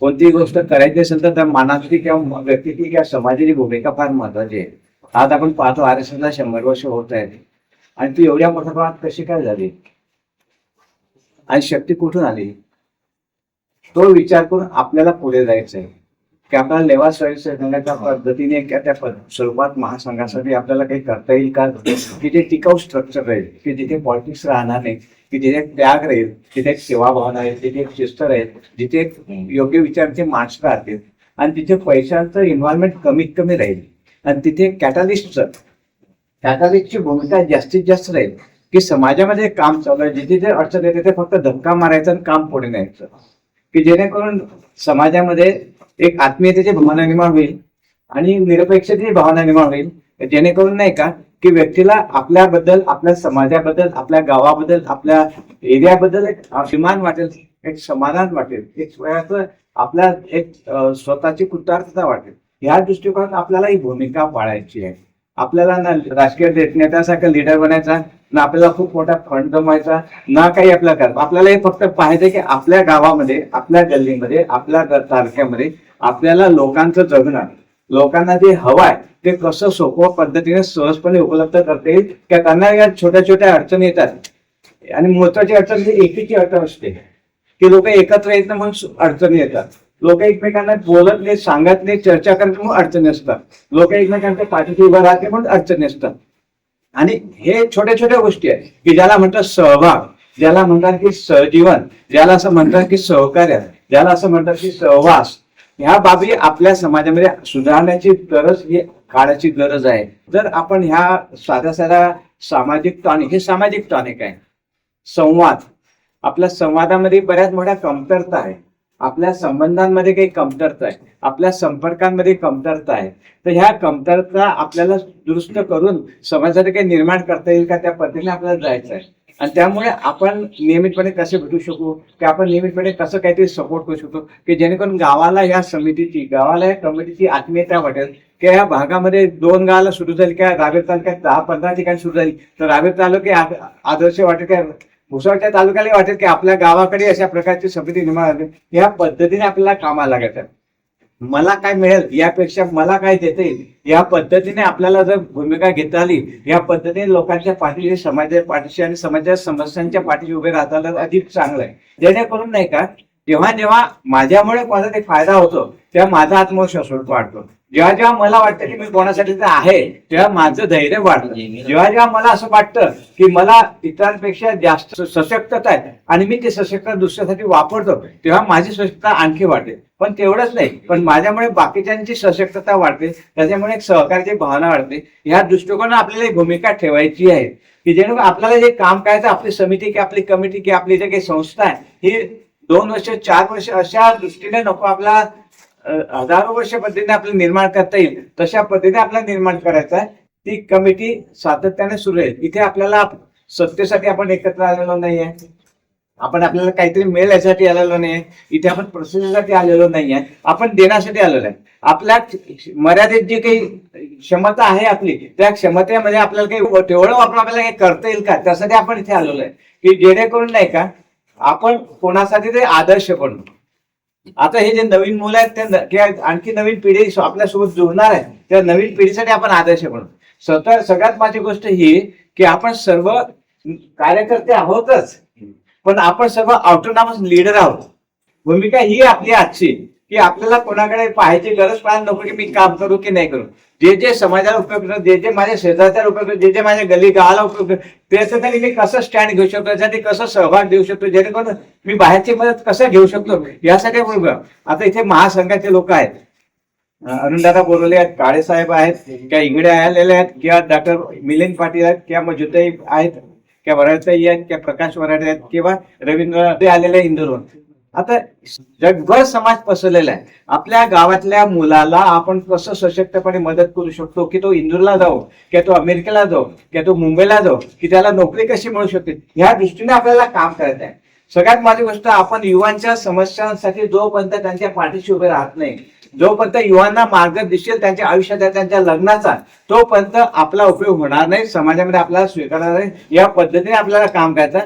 कोणतीही गोष्ट करायची असेल तर त्या मानाची किंवा व्यक्तीची किंवा समाजाची भूमिका फार महत्वाची आहे. आज आपण पाहतो आर एस एसला शंभर वर्ष होत आहेत. आणि ती एवढ्या मोठ्या प्रमाणात कशी काय झाली? आणि शक्ती कुठून आली? तो विचार करून आपल्याला पुढे जायचं आहे की आपल्याला लेवा संघाच्या पद्धतीने त्या स्वरूपात महासंघासाठी आपल्याला काही करता येईल का? की ते टिकाऊ स्ट्रक्चर राहील की जिथे पॉलिटिक्स राहणार नाही की जिथे त्याग राहील तिथे एक सेवाभावना राहील तिथे एक शिस्त राहील जिथे एक योग्य विचारांची माणसं राहतील आणि तिथे पैशांचं इन्व्हॉल्वमेंट कमीत कमी राहील. आणि तिथे कॅटालिस्टचं कॅटालिस्टची भूमिका जास्तीत जास्त राहील. की समाजामध्ये काम चालू आहे जिथे जे अडचण येते ते फक्त धक्का मारायचं आणि काम पुढे न्यायचं. की जेणेकरून समाजामध्ये एक आत्मीयतेची भावना निर्माण होईल आणि निरपेक्षतेची भावना निर्माण होईल. जेणेकरून नाही का की व्यक्तीला आपल्याबद्दल आपल्या समाजाबद्दल आपल्या गावाबद्दल आपल्या एरियाबद्दल एक अभिमान वाटेल एक समाधान वाटेल एक स्वतःचं आपल्या एक स्वतःची कृतार्थता वाटेल. या दृष्टिकोनात आपल्याला ही भूमिका पाळायची आहे. आपल्याला ना राजकीय नेत्यासारखं लिडर बनायचा ना आपल्याला खूप मोठा फंड जमवायचा ना काही आपल्याला करायचं. आपल्याला हे फक्त पाहिजे की आपल्या गावामध्ये आपल्या गल्लीमध्ये आपल्या तारख्यामध्ये तालुक्यामध्ये आपल्याला लोकांचं जगणं लोकांना जे हवं आहे ते कसं सोपं पद्धतीने सहजपणे उपलब्ध करता येईल किंवा त्यांना या छोट्या छोट्या अडचणी येतात. आणि महत्वाची अडचण ही एकीची अडचण असते. की लोक एकत्र येत म्हणून अडचणी येतात. लोक एकमेकांना बोलत नाही सांगत नाही चर्चा करत म्हणून अडचणी असतात. लोक एकमेकांच्या पाठीशी उभं राहते म्हणून अडचणी असतात. आणि हे छोट्या छोट्या गोष्टी आहेत की ज्याला म्हणतात सहभाग ज्याला म्हणतात की सहजीवन ज्याला असं म्हणतात की सहकार्य ज्याला असं म्हणतात की सहवास ह्या बाबी आपल्या समाजामध्ये सुधारण्याची गरज ही काळाची गरज आहे. जर आपण ह्या साध्या साध्या सामाजिक टॉनिक हे सामाजिक टॉनिक आहे. संवाद आपल्या संवादामध्ये बऱ्याच मोठ्या कमतरता आहे आपल्या संबंधांमध्ये काही कमतरता आहे आपल्या संपर्कांमध्ये कमतरता आहे तर ह्या कमतरता आपल्याला दुरुस्त करून समाजासाठी काही निर्माण करता येईल का त्या पद्धतीने आपल्याला जायचं आहे. आणि त्यामुळे आपण नियमितपणे कसे भेटू शकू की आपण नियमितपणे कसं काहीतरी सपोर्ट करू शकतो की जेणेकरून गावाला या समितीची गावाला या कमिटीची आत्मीयता वाटेल की या भागामध्ये दोन गावाला सुरू झाली किंवा रावेर तालुक्यात दहा पंधरा ठिकाणी सुरू झाली तर रावेर तालुक्यात आदर्श वाटेल काय भुसावळच्या तालुक्याला वाटेल की आपल्या गावाकडे अशा प्रकारची समिती निर्माण झाली. या पद्धतीने आपल्याला कामाला लागायचं मला काय मिळेल यापेक्षा मला काय देता येईल? या पद्धतीने आपल्याला जर भूमिका घेता आली या पद्धतीने लोकांच्या पाठीशी समाजाच्या पाठीशी आणि समाजाच्या समस्यांच्या पाठीशी उभे राहता आलं तर अधिक चांगलं आहे. जेणेकरून नाही का जेव्हा जेव्हा माझ्यामुळे कोणाचा ते फायदा होतो तेव्हा माझा आत्मविश्वास वाढतो. जेव्हा जेव्हा मला वाटतं की मी कोणासाठी ते आहे तेव्हा माझं धैर्य वाढतं. जेव्हा जेव्हा मला असं वाटतं की मला इतरांपेक्षा जास्त सशक्तता आहे आणि मी ते सशक्तता दुसऱ्यासाठी वापरतो तेव्हा माझी सशक्तता आणखी वाढते. पण तेवढंच नाही पण माझ्यामुळे बाकीच्यांची सशक्तता वाढते त्याच्यामुळे एक सहकार्याची भावना वाढते. या दृष्टिकोनात आपल्याला एक भूमिका ठेवायची आहे की जेणेकरून आपल्याला जे काम करायचं आपली समिती की आपली कमिटी की आपली जे काही संस्था आहे ही दोन वर्ष चार वर्ष अशा दृष्टीने नको आपला हजारो वर्ष पद्धतीने आपलं निर्माण करता येईल. तशा पद्धतीने आपल्याला निर्माण करायचं आहे. ती कमिटी सातत्याने सुरू आहे. इथे आपल्याला सत्तेसाठी आपण एकत्र आलेलो नाहीये. आपण आपल्याला काहीतरी मेल यासाठी आलेलो नाहीये. इथे आपण प्रोसेससाठी आलेलो नाहीये. आपण देण्यासाठी आलेलो आहे. आपल्या मर्यादित जी काही क्षमता आहे आपली त्या क्षमतेमध्ये आपल्याला काही तेवढं आपण आपल्याला काही करता येईल का? त्यासाठी आपण इथे आलेलो आहे. की जेणेकरून नाही का आपण कोणासाठी ते आदर्श बनू. आता हे जे नवीन मुलं आहेत ते किंवा आणखी नवीन पिढी आपल्यासोबत जुळणार आहे त्या नवीन पिढीसाठी आपण आदर्श बनू. स्वतः सगळ्यात माझी गोष्ट ही की आपण सर्व कार्यकर्ते आहोतच पण आपण सर्व ऑटोनॉमस लीडर आहोत. भूमिका ही आपली आजची की आपल्याला कोणाकडे पाहायची गरज पाहायला नको की मी काम करू की नाही करू. जे जे समाजाला उपयोग जे जे माझ्या शेजारच्या उपयोग जे जे माझ्या गली गावाला उपयोग त्याच्यासाठी मी कसं स्टँड घेऊ शकतो त्यासाठी कसं सहभाग देऊ शकतो जेणेकरून मी बाहेरची मदत कसं घेऊ शकतो यासाठी बरोबर आता इथे महासंघाचे लोक आहेत. अरुणदादा बोलवले आहेत काळे साहेब आहेत किंवा इंगडे आलेले आहेत किंवा डॉक्टर मिलिंद पाटील आहेत किंवा मजुताई आहेत किंवा वराडताई आहेत किंवा प्रकाश वराडे आहेत किंवा रवींद्र ते आलेले आहेत आता जगभर समाज पसरलेला आहे. आपल्या गावातल्या मुलाला आपण कसं सशक्तपणे मदत करू शकतो? की तो इंदूरला जाऊ किंवा तो अमेरिकेला जाऊ किंवा तो मुंबईला जाऊ की त्याला नोकरी कशी मिळू शकते? ह्या दृष्टीने आपल्याला काम करायचं आहे. सगळ्यात माझी गोष्ट आपण युवांच्या समस्यांसाठी जोपर्यंत त्यांच्या पाठीशी उभे राहत नाही जोपर्यंत युवांना मार्ग दिसेल त्यांच्या आयुष्याचा त्यांच्या लग्नाचा तोपर्यंत आपला उपयोग होणार नाही. समाजामध्ये आपल्याला स्वीकारणार नाही. या पद्धतीने आपल्याला काम करायचं